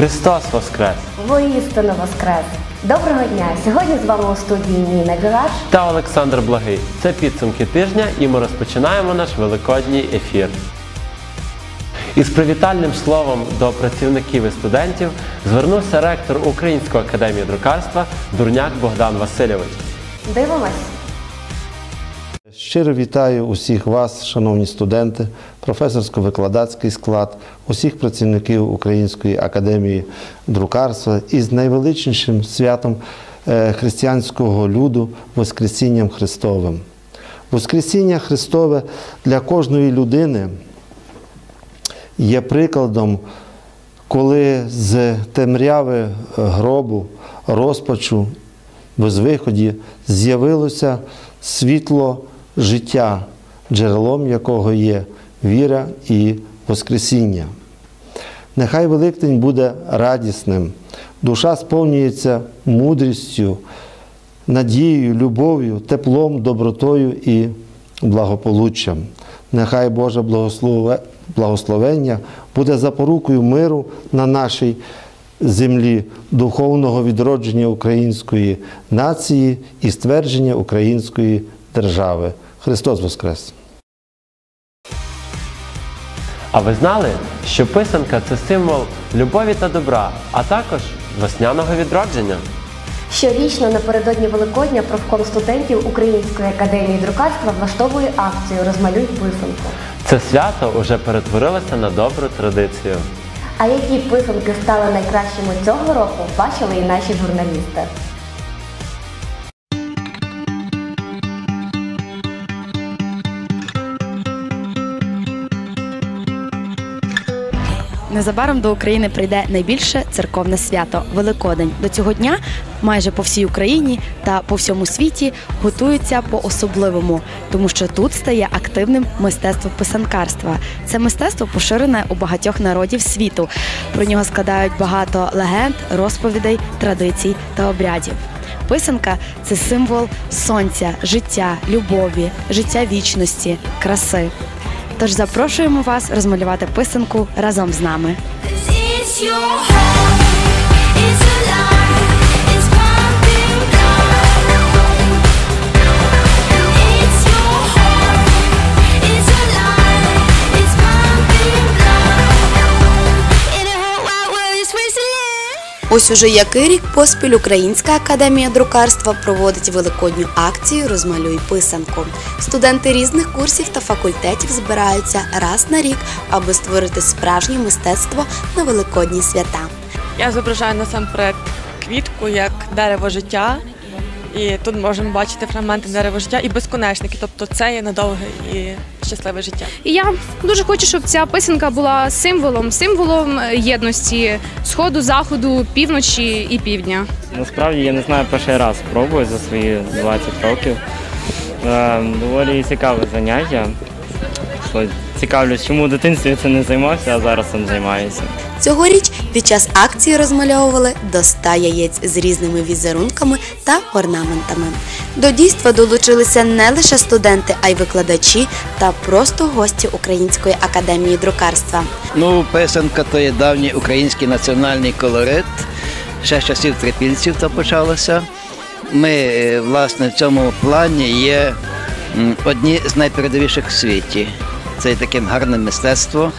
Христос Воскрес! Воістину воскрес! Доброго дня! Сьогодні з вами у студії Ніна Білаш. Та Олександр Благий. Це підсумки тижня, і ми розпочинаємо наш великодній ефір. Із привітальним словом до працівників і студентів звернувся ректор Української академії друкарства Дурняк Богдан Васильович. Дивимось. Щиро вітаю усіх вас, шановні студенти, професорсько-викладацький склад, усіх працівників Української академії друкарства із найвеличнішим святом е, християнського люду Воскресінням Христовим. Воскресіння Христове для кожної людини є прикладом, коли з темряви гробу, розпачу, безвиході з'явилося світло життя, джерелом якого є віра і Воскресіння. Нехай Великдень буде радісним, душа сповнюється мудрістю, надією, любов'ю, теплом, добротою і благополуччям. Нехай Боже благословення буде запорукою миру на нашій землі, духовного відродження української нації і ствердження української держави. Христос Воскрес! А ви знали, що писанка це символ любові та добра, а також весняного відродження? Щорічно напередодні Великодня профком студентів Української академії друкарства влаштовує акцію Розмалюй писанку. Це свято уже перетворилося на добру традицію. А які писанки стали найкращими цього року, бачили і наші журналісти. Незабаром до України прийде найбільше церковне свято Великодень. До цього дня майже по всій Україні та по всьому світі готуються по особливому, тому що тут стає активним мистецтво писанкарства. Це мистецтво поширене у багатьох народів світу. Про нього складають багато легенд, розповідей, традицій та обрядів. Писанка це символ сонця, життя, любові, життя вічності, краси. Тож запрошуємо вас розмалювати писанку разом з нами. Ось уже який рік поспіль Українська академія друкарства проводить великодню акцію Розмалюй писанку. Студенти різних курсів та факультетів збираються раз на рік, аби створити справжнє мистецтво на великодні свята. Я зображаю насамперед квітку як дерево життя. І тут можемо бачити фрагменти дерева життя і безконечники. Тобто це є надовге і щасливе життя. І я дуже хочу, щоб ця писанка була символом, символом е, єдності сходу, заходу, півночі і півдня. Насправді я не знаю, перший раз пробую за свої 20 років. Е, доволі цікаве заняття. Цікавлюсь, чому в дитинстві я цим не займався, а зараз цим займаюся. Цьогоріч під час акції розмальовували до 100 яєць з різними візерунками та орнаментами. До дійства долучилися не лише студенти, а й викладачі та просто гості Української академії друкарства. Ну, писанка то є давній український національний колорит. Ще з часів трипільців то почалося. Ми, е, власне, в цьому плані є одні з найпередовіших в світі. Це є таким гарним мистецтво.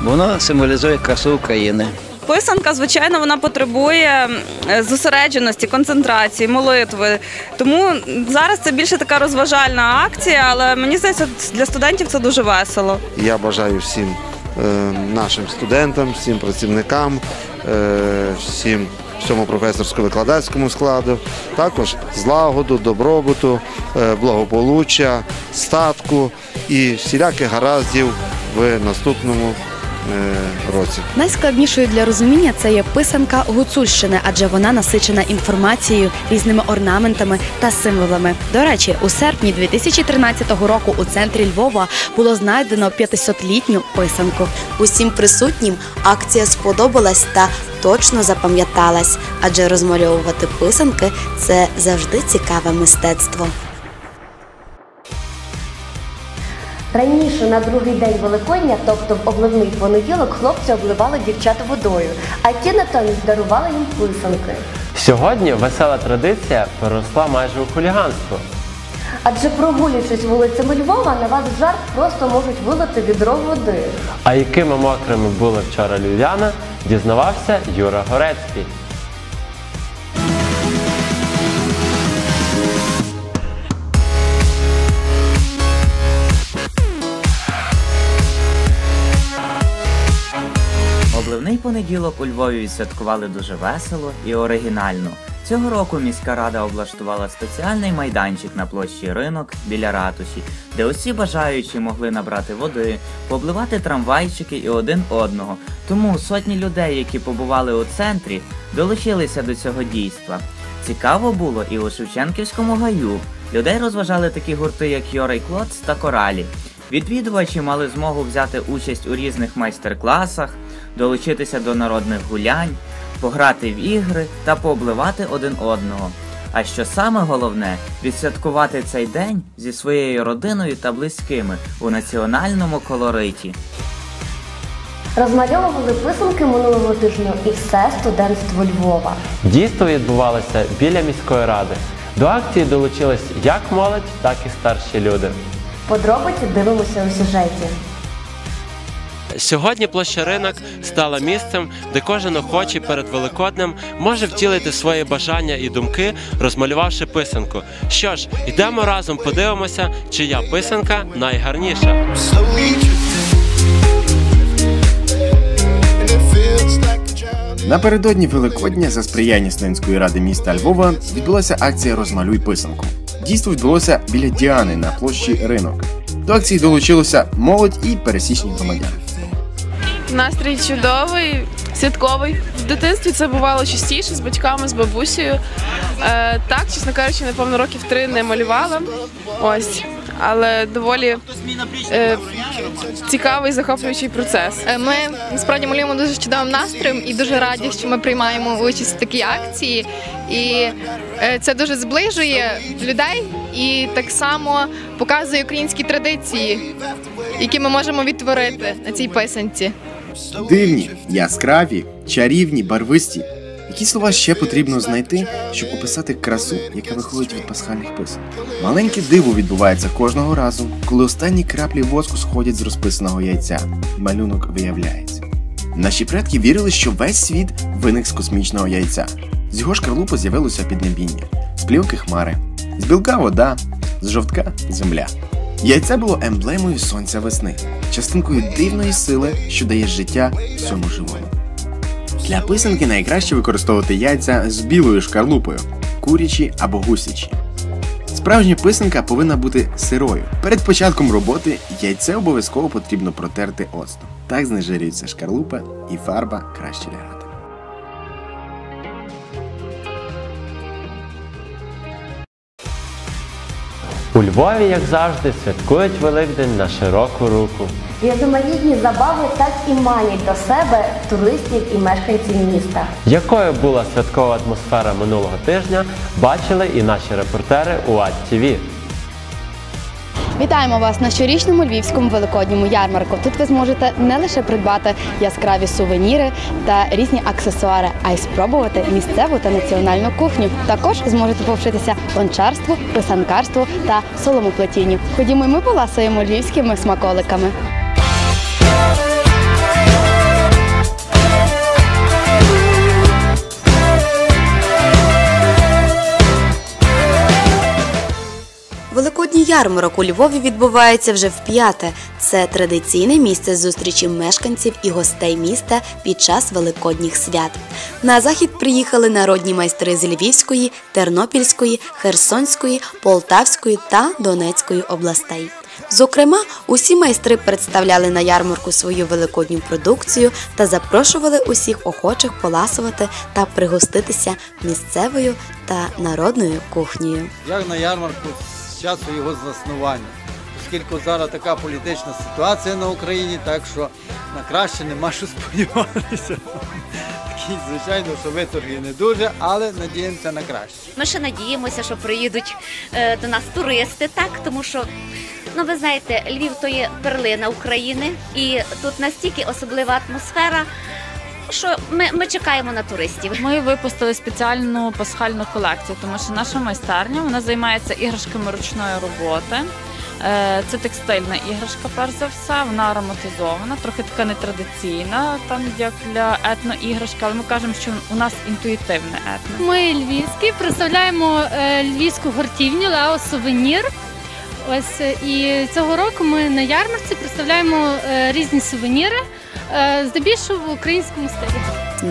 бо Воно символізує красу України. Писанка, звичайно, вона потребує зосередженості, концентрації, молитви. Тому зараз це більше така розважальна акція, але мені здається, для студентів це дуже весело. Я бажаю всім е, нашим студентам, всім працівникам, е, всім всьому професорсько-викладацькому складу, також злагоду, добробуту, е, благополуччя, статку і всіляких гараздів в наступному е, році. Найскладнішою для розуміння це є писанка Гуцульщини, адже вона насичена інформацією, різними орнаментами та символами. До речі, у серпні 2013 року у центрі Львова було знайдено 500-літню писанку. Усім присутнім акція сподобалась та точно запам'яталась, адже розмальовувати писанки це завжди цікаве мистецтво. Раніше на другий день Великодня, тобто в обливний понеділок, хлопці обливали дівчат водою, а ті натомість дарували їм писанки. Сьогодні весела традиція переросла майже у хуліганство. Адже прогулюючись вулицями Львова, на вас в жарт просто можуть вилити відро води. А якими мокрими були вчора львів'яни, дізнавався Юра Горецький. Понеділок у Львові відсвяткували дуже весело і оригінально. Цього року міська рада облаштувала спеціальний майданчик на площі ринок біля ратуші, де усі бажаючі могли набрати води, пообливати трамвайчики і один одного. Тому сотні людей, які побували у центрі, долучилися до цього дійства. Цікаво було і у Шевченківському гаю. Людей розважали такі гурти, як Йорей Клоц та Коралі. Відвідувачі мали змогу взяти участь у різних майстер-класах, долучитися до народних гулянь, пограти в ігри та пообливати один одного. А що саме головне, відсвяткувати цей день зі своєю родиною та близькими у національному колориті. Розмальовували писанки минулого тижня і все студентство Львова. Дійство відбувалося біля міської ради. До акції долучились як молодь, так і старші люди. Подробиці дивимося у сюжеті. Сьогодні площа ринок стала місцем, де кожен охочий перед Великоднем може втілити свої бажання і думки, розмалювавши писанку. Що ж, йдемо разом, подивимося, чия писанка найгарніша. Напередодні Великодня за сприяння студентської ради міста Львова відбулася акція Розмалюй писанку. Дійство відбулося біля Діани на площі ринок. До акції долучилося молодь і пересічні громадяни. Настрій чудовий, святковий. В дитинстві це бувало частіше з батьками, з бабусею. Е, так, чесно кажучи, напевно, років три не малювала. Ось. Але доволі е, цікавий, захоплюючий процес. Е, Ми насправді малюємо дуже чудовим настроєм і дуже раді, що ми приймаємо участь в такій акції. І е, це дуже зближує людей і так само показує українські традиції, які ми можемо відтворити на цій писанці. Дивні, яскраві, чарівні, барвисті. Які слова ще потрібно знайти, щоб описати красу, яка виходить від пасхальних писань? Маленьке диво відбувається кожного разу, коли останні краплі воску сходять з розписаного яйця. Малюнок виявляється. Наші предки вірили, що весь світ виник з космічного яйця. З його шкарлупи з'явилося піднебіння, з плівки хмари, з білка вода, з жовтка земля. Яйце було емблемою сонця весни, частинкою дивної сили, що дає життя всьому живому. Для писанки найкраще використовувати яйця з білою шкарлупою, курячі або гусячі. Справжня писанка повинна бути сирою. Перед початком роботи яйце обов'язково потрібно протерти оцтом. Так знежирюється шкарлупа і фарба краще лягатиме. У Львові, як завжди, святкують Великдень на широку руку. Різноманітні забави так і манять до себе туристів і мешканців міста. Якою була святкова атмосфера минулого тижня, бачили і наші репортери у АТВ. Вітаємо вас на щорічному львівському великодньому ярмарку. Тут ви зможете не лише придбати яскраві сувеніри та різні аксесуари, а й спробувати місцеву та національну кухню. Також зможете повчитися гончарству, писанкарству та соломоплетінню. Ходімо, ми поласуємо львівськими смаколиками. Ярмарок у Львові відбувається вже вп'яте. Це традиційне місце зустрічі мешканців і гостей міста під час великодніх свят. На захід приїхали народні майстри з Львівської, Тернопільської, Херсонської, Полтавської та Донецької областей. Зокрема, усі майстри представляли на ярмарку свою великодню продукцію та запрошували усіх охочих поласувати та пригоститися місцевою та народною кухнею. як на ярмарку часу його заснування. Оскільки зараз така політична ситуація на Україні, так що на краще нема що сподіватися. Звичайно, що виторги не дуже, але надіємося на краще. Ми ще надіємося, що приїдуть е, до нас туристи, так тому що Ну, ви знаєте, Львів то є перлина України, і тут настільки особлива атмосфера, що ми, ми чекаємо на туристів. Ми випустили спеціальну пасхальну колекцію, тому що наша майстерня вона займається іграшками ручної роботи. Е, Це текстильна іграшка, перш за все, вона ароматизована, трохи така нетрадиційна, там як для етноіграшки, але ми кажемо, що у нас інтуїтивне етно. Ми львівські, представляємо е, львівську гуртівню Лео Сувенір. Ось е, і цього року ми на ярмарці представляємо різні сувеніри, здебільшого в українському стилі.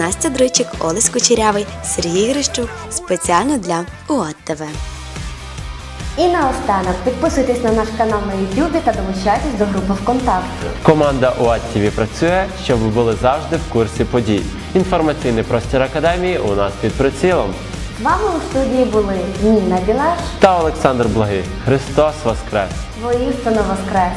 Настя Дричик, Олесь Кучерявий, Сергій Грищук. Спеціально для УАД ТВ. І наостанок підписуйтесь на наш канал на YouTube та долучайтесь до групи ВКонтакті. Команда УАД ТВ працює, щоб ви були завжди в курсі подій. Інформаційний простір академії у нас під прицілом. З вами у студії були Ніна Білаш, Та Олександр Благий. Христос Воскрес! воістину Воскрес!